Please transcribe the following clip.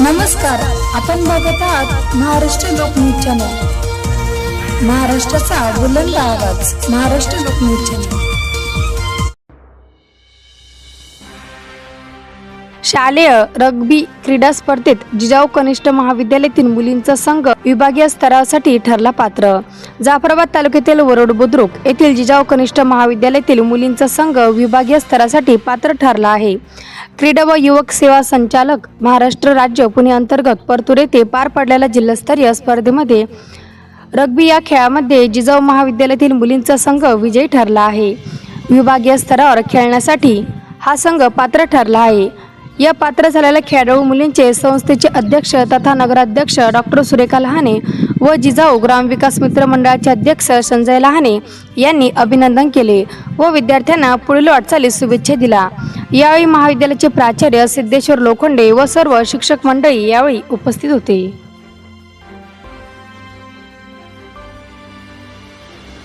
नमस्कार आपण बघत आहात महाराष्ट्र लोकन्यूज चॅनल. महाराष्ट्राचा बुलंद आवाज महाराष्ट्र लोकन्यूज चॅनल. शालेय रग्बी क्रीडा स्पर्धेत जिजाऊ कनिष्ठ महाविद्यालयातील मुलींचा संघ विभागीय स्तरासाठी ठरला पात्र. जाफराबाद तालुक्यातील वरोड बुद्रुक येथील जिजाऊ कनिष्ठ महाविद्यालयातील मुलींचा संघ विभागीय स्तरासाठी पात्र ठरला आहे. क्रीडा व युवक सेवा संचालक महाराष्ट्र राज्य पुणे अंतर्गत परतूर येथे पार पडलेल्या जिल्हास्तरीय स्पर्धेमध्ये रग्बी या खेळामध्ये जिजाऊ महाविद्यालयातील मुलींचा संघ विजयी ठरला आहे. विभागीय स्तरावर खेळण्यासाठी हा संघ पात्र ठरला आहे. या पात्र झालेल्या खेळाडू मुलींचे संस्थेचे अध्यक्ष तथा नगराध्यक्ष डॉक्टर सुरेखा लहाने व जिजाऊ ग्रामविकास मित्र मंडळाचे अध्यक्ष संजय लहाने यांनी अभिनंदन केले व विद्यार्थ्यांना पुढील वाटचालीस शुभेच्छा दिला यावेळी महाविद्यालयाचे प्राचार्य सिद्धेश्वर लोखंडे व सर्व शिक्षक मंडळी यावेळी उपस्थित होते.